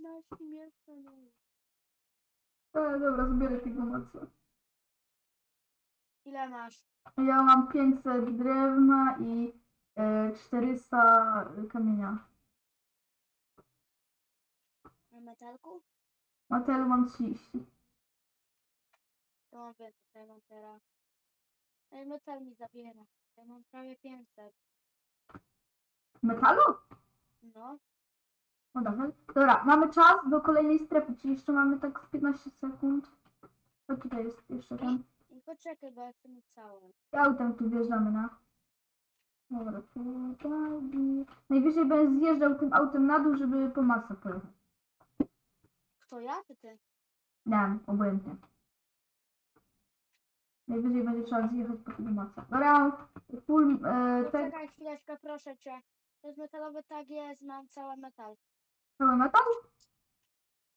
można śmieszne. E, dobra, zbierę tego mocy. Ile masz? Ja mam 500 drewna i e, 400 kamienia. Na metalku? Materiał mam 30. To mam więcej, to ja mam teraz. Ej, metal mi zabiera. Ja mam prawie 500. Metalu? No, No dobra. Dobra, mamy czas do kolejnej strefy, czyli jeszcze mamy tak z 15 sekund. A tutaj jest jeszcze ten. i poczekaj, bo ja chcę mieć całe. Autem tu wjeżdżamy na. Dobra, tutaj. Najwyżej będę zjeżdżał tym autem na dół, żeby po masę pojechać. Kto ja, czy ty? Nie obojętnie. Najwyżej będzie trzeba zjechać po tym masę. Dobra, full, e, Poczekaj chwileczkę, proszę cię. To jest metalowy tak jest, mam cały metal. Cały metal?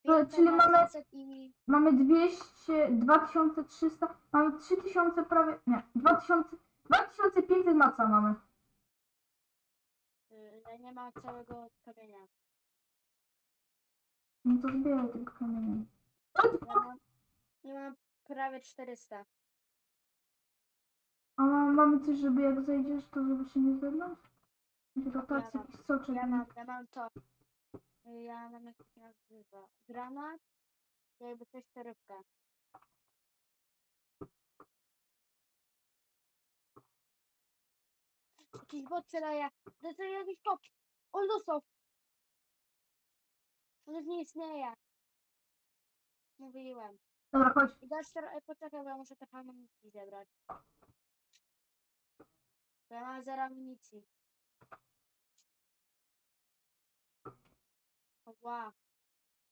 To, czyli mamy- 800 I Mamy 200, 2300, mamy 3000 prawie, nie, 2000, 2500 maca mamy. y, ja nie mam całego kamienia. No to zbieraj tego kamienia. Ja mam, ja mam prawie 400. A ma- mamy coś, żeby jak zejdziesz, to żeby się nie zewnątrz? Rotacja, Ja mam- soczek. Ja mam, ja mam to. Ja mam jak to się nazywa. Granat. Jakby coś torybkę. Jakiś bot strzelaje. To jest jakiś pop. On dostał. On już nie istnieje. Mówiłem. Dobra, chodź. I dasz teraz, e, poczekaj, bo ja muszę trochę amunicji zebrać. Bo ja mam zero amunicji. O, wow.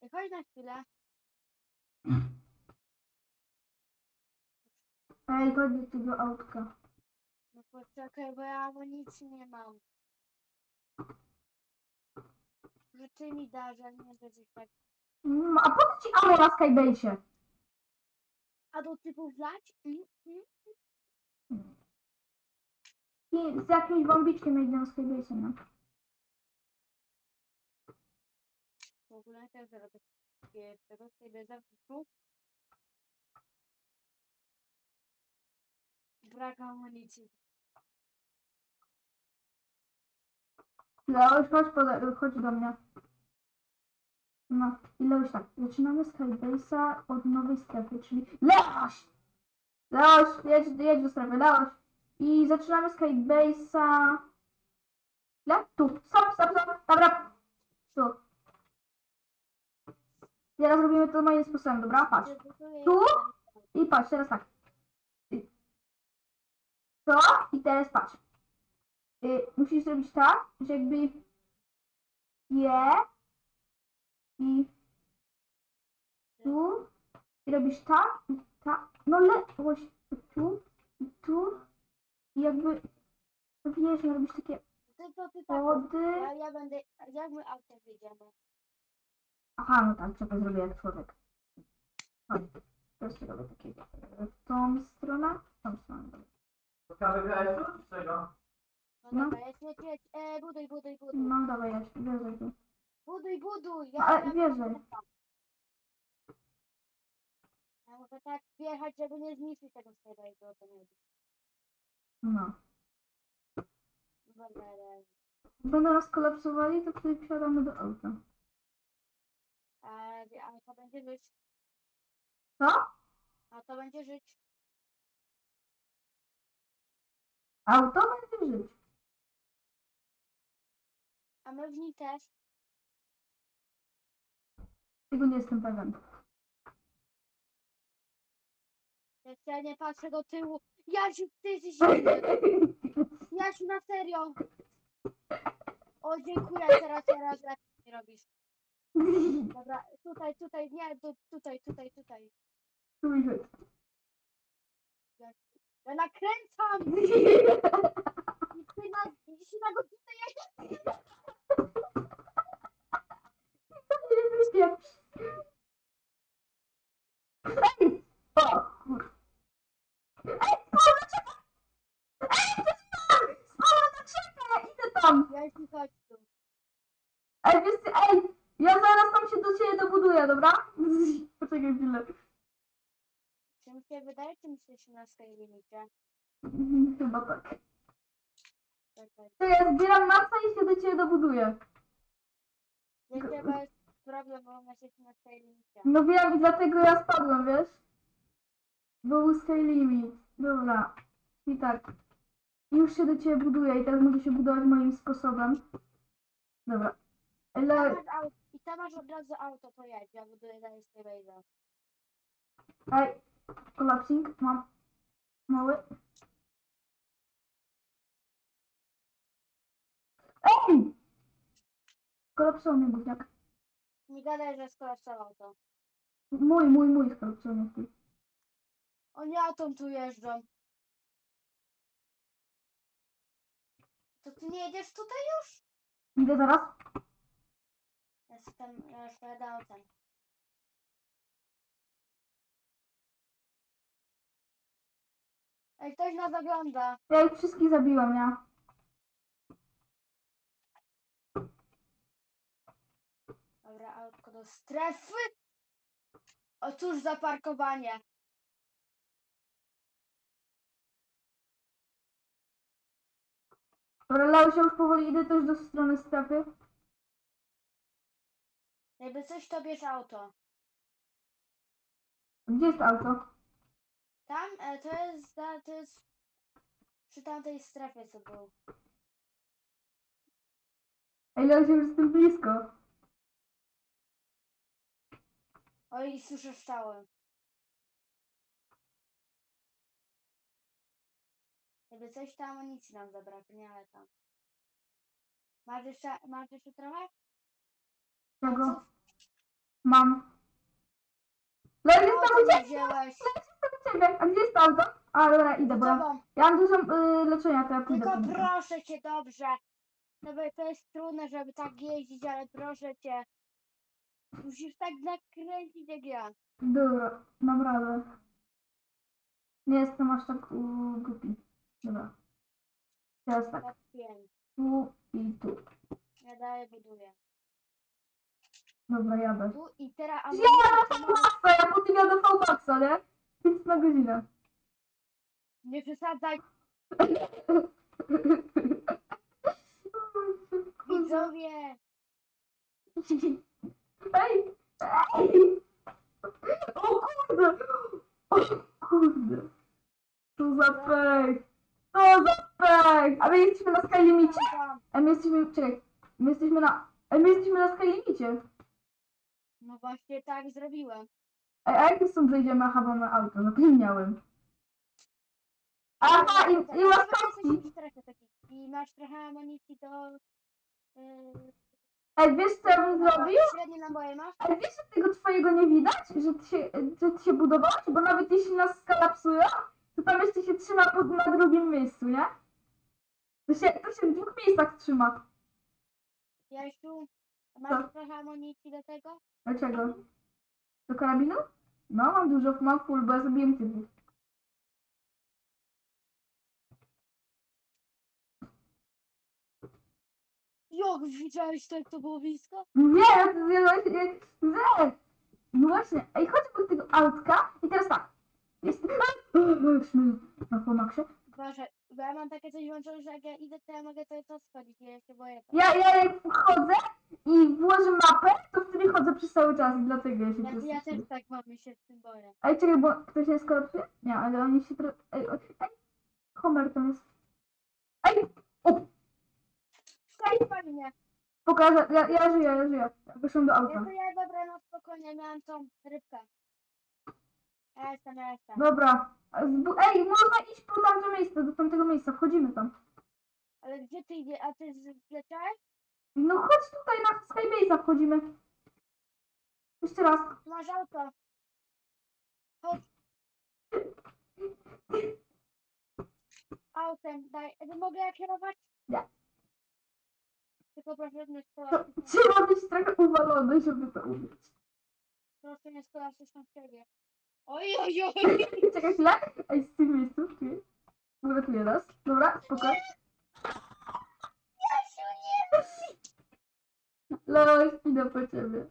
Ej, chodź na chwilę. Ej, chodź do tego autka. No poczekaj, bo ja amunicji nie mam. Że ty mi dasz, a nie będziesz tak. Mm, A po co ci ammo na Skybase? A do typu wlać? Mm, mm. I z jakimś bombiczkiem jak na Skybase, no. Ogóle też takie tego sobie zapisu. Brak amunicji. Leoś, chodź, poda- chodź do mnie. No, i Leoś tak, zaczynamy Skybase'a od nowej strefy, czyli Leoś! Leoś, jedź, jedź do strefy, Leoś. I zaczynamy Skybase'a... Le? Tu, stop, stop, stop, dobra. Tu. Teraz robimy to moim sposobem, dobra? Patrz. Tu? I patrz, teraz tak. To i teraz patrz. Y, musisz zrobić tak, że jakby je i tu i robisz tak i tak. No lewoś tu i tu i jakby wiesz, robisz takie tak. wody. Ja, ja będę. Jak my autem wyjdziemy? Aha, no tak, czekaj, zrobię jak człowiek. Chodź, teraz robię takiego. W tą stronę, w tą stronę. dobra. Kawę grałeś tu? czy czego? No No. dobra, jest jedź, jedź. E, buduj, buduj, buduj. No dawaj, ja się wierzę tu. Buduj, buduj. No, ale wierzę. Ja muszę tak wjechać, żeby nie zniszczyć tego swojego jego automobilu. No. Dobra, ale- Będą nas kolapsowali, to wtedy wsiadamy do auta. A, a to będzie żyć. Co? A to będzie żyć. Auto będzie żyć. A my w nim też. Tego nie jestem pewien. Jak ja nie patrzę do tyłu. Jasiu, ty zimny. Jasiu, na serio. O, dziękuję, teraz, teraz lepiej robisz. Dobra, tutaj, tutaj, nie, tu, tutaj, tutaj, tutaj. Słyszę. Ja nakręcam! I ty na, i się na godzinę jak Ej! O, kur... Ej, Paweł, czekaj! Ej, to jest Paweł! Paweł, na krzekę! Idę tam! Chodź tu. Ej, wiesz, co, ej! Ja zaraz tam się do ciebie dobuduję, dobra? Poczekaj chwilę. Czy mi się wydaje, czy myślisz na swojej limicie? Mhm, Chyba tak. Czekaj. To ja zbieram masa i się do ciebie dobuduję. Wiecie, bo jest problem, bo ona się na swojej limicie. No wiem i dlatego ja spadłem, wiesz? Był sky limit. Dobra. I tak. Już się do ciebie buduję i teraz mogę się budować moim sposobem. Dobra. Ale... tam masz od razu auto, to jedź, ja buduję dalej z tej base'a. Ej, kolapsing mam. Mały. Ej! Kolapsował mnie gówniak. Nie gadaj, że skolapsował to. Mój, mój, mój twój. Oni autą tu jeżdżą. To ty nie jedziesz tutaj już? Idę zaraz. Jestem, pojadę autem. Ej, ktoś nas ogląda. Ja ich wszystkich zabiłam, ja. Dobra, autko do strefy. O cóż za parkowanie. Dobra, Leo się już powoli idę też do strony strefy. Jakby coś to bierz auto. Gdzie jest auto? Tam, e, to jest, za- to jest przy tamtej strefie co był. Ej, Leo się już jestem blisko. Oj, słyszę strzały. Jakby coś tam amunicji nam zabraknie, ale tam. Masz jeszcze, masz jeszcze trochę? Czego? Mam. Leo, jest O, tam ty u ciebie, nie wziąłeś. u ciebie. A gdzie jest auto? A, dobra, idę, bo ja, Tobą. ja mam dużo y, leczenia, to ja pójdę. Tylko proszę cię, dobrze. No bo to jest trudne, żeby tak jeździć, ale proszę cię. Musisz tak nakręcić jak ja. Dobra, mam radę. Nie jestem aż tak u, głupi. Dobra. Teraz tak. Tak wiem. Tu i tu. Ja dalej buduję. Dobra, jadę. Tu i teraz Ja jadę V-Maxa, ja potem jadę V-Maxa, nie? 5 na godzinę. Nie przesadzaj, widzowie. Ej! Ej! O kurde! O kurde! Co za pech! Co za pech! A my jesteśmy na Sky Limicie? Tam. A my jesteśmy, czekaj, my jesteśmy na, a my jesteśmy na Sky Limicie. No właśnie tak zrobiłem. Ej, a jak my stąd zejdziemy, aha, mamy auto, zapomniałem. Aha, i, i strefie takiej. I masz trochę amunicji do... Yy, Ej, wiesz co ja bym zrobił? Średnie naboje masz? Ale wiesz, że tego twojego nie widać? Że ty się, że ty się budowałeś? Bo nawet jeśli nas skalapsują, to tam jeszcze się trzyma pod, na drugim miejscu, nie? To się, to się w dwóch miejscach trzyma. Jasiu, Co? masz trochę amunicji do tego? Dlaczego? Do karabinu? No, mam dużo, mam full, bo ja zabiłem typów. Jak widziałeś to, jak to było blisko? Nie, to zjadłaś, nie, nie. No właśnie, ej, chodź do tego autka i teraz tak. Jest... Na pomaksie. Boże, bo ja mam takie coś włączone, że jak ja idę, to ja mogę czas schodzić ja się boję. Ja, ja jak wchodzę i włożę mapę, to wtedy chodzę przez cały czas i dlatego ja się Ja, ja też tak mam i się z tym boję. Ej, czekaj, bo ktoś nie skolapsuje? Nie, ale oni się trochę... Ej, o- ej, Homer tam jest. Ej, o, pani mnie. pokażę, ja, ja żyję, ja żyję. Wyszłam do Ja auta. to ja dobra, no spokojnie, miałam tą rybkę. Ja jestem, ja jestem. Dobra. Zbu- Ej, można iść po tamte miejsce, do tamtego miejsca, wchodzimy tam. Ale gdzie ty idzie? A ty z- zleciałeś? No chodź tutaj na Skybase'a wchodzimy. Jeszcze raz. Masz auto. Chodź. Autem, daj. E, Mogę ja kierować? Nie. Tylko proszę nie To skolasz. trzeba być trochę uwalony, żeby to umieć. Proszę nie skolasz na siebie. Oj, oj, oj. Czekaj chwilę. Ej, z tych miejsców, czekaj. Uratuję nas. Dobra, spokojnie. Jasiu, nie. Leo, idę po ciebie.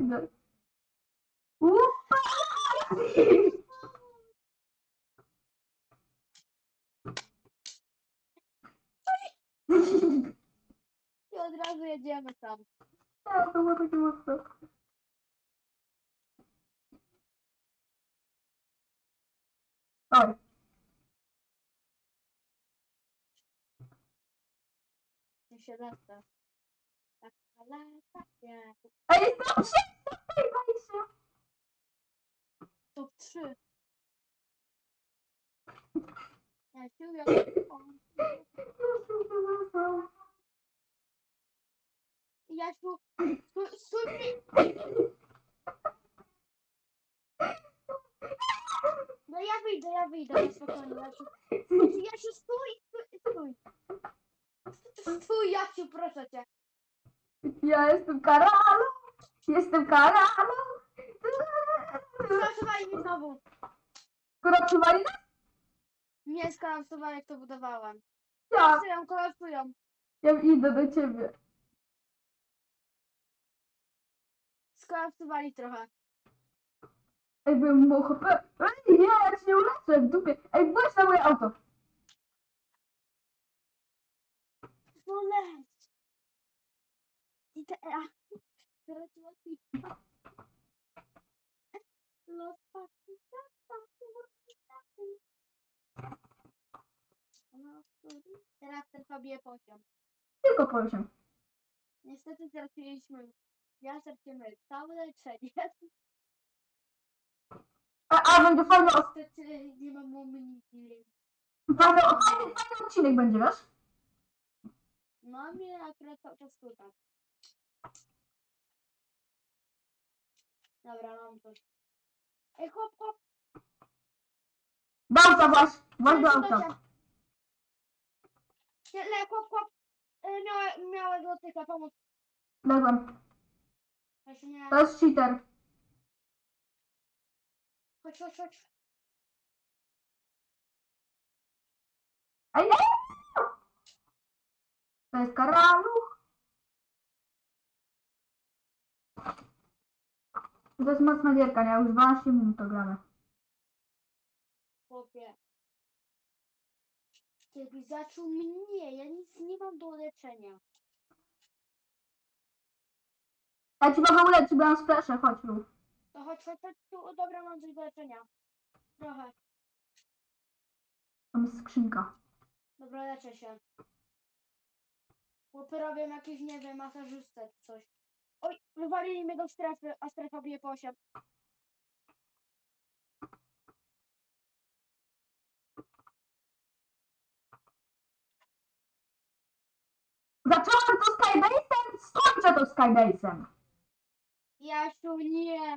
Idę. Upa! I od razu jedziemy tam. Ja, to było takie mocno. Oj, Nie się lata. Taka lata, jak ej, dobrze! Się! top 3. Ja się jak... Jasiu, stój, stój mi... No ja wyjdę, ja wyjdę, na spokojnie, Jasiu. Jasiu, stój, stój, stój. Stój, Jasiu, proszę cię. Ja jestem Karolą! Jestem Karolą! Skolapsowali mi znowu. Kolapsowali nas? Nie skolapsowali, jak to budowałem. Ja, Kolapsują, kolapsują. ja idę do ciebie. Skolapsowali trochę. Ej, byłem mu HP. Nie, uleczę w dupie. Ej, bądź na moje auto. No leć. I teraz. Los Teraz ten pobije poziom. Tylko poziom. Niestety straciliśmy. Ja stracimy całe leczenie. A, a będzie fajny, od- Niestety nie mam amunicji. fajny, fajny, fajny odcinek będzie, wiesz? No mnie akurat cały czas tutaj. Dobra, mam coś. Ej, chłop, chłop. Do auta właśnie, właśnie do auta. ciebie. Nie, Le, chłop, chłop. Miałem, miałem dotyka, pomóc. Ległem. Ja się nie... To jest cheater. Chodź, chodź, chodź. Ej! To jest karaluch. To jest mocna gierka, nie? Już 12 minut to gramy. Chłopie. Kiedy zaczął mnie, ja nic nie mam do leczenia. Ja ci mogę uleczyć, bo ja mam chodź. Chodź, chodź, chodź tu. O, dobra, mam coś do leczenia. Trochę. Tam jest skrzynka. Dobra, leczę się. Chłopy robią jakieś, nie wiem, masażystę czy coś. Oj, wywalili mnie do strefy, a strefa bije po 8. Zacząłem to Skybase'em, skończę to Skybase'em. Jasiu, nie.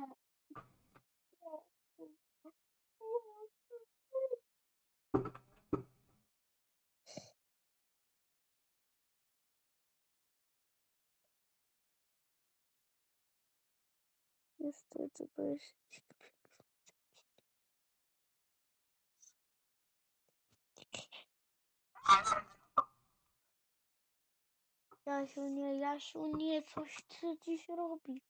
Bo jest... Jasiu, nie, Jasiu, nie, coś ty dziś robi.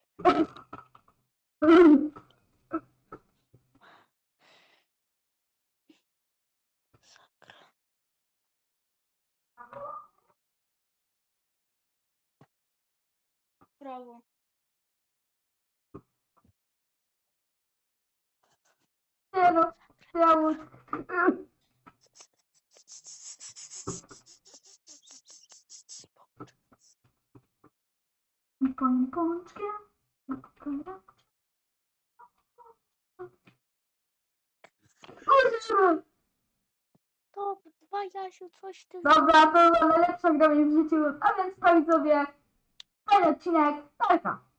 Brawo. Już... Moim! Top 2, Jasiu, coś ty Dobra, to była najlepsza gra w moim życiu, a więc to widzowie, fajny odcinek, daleka.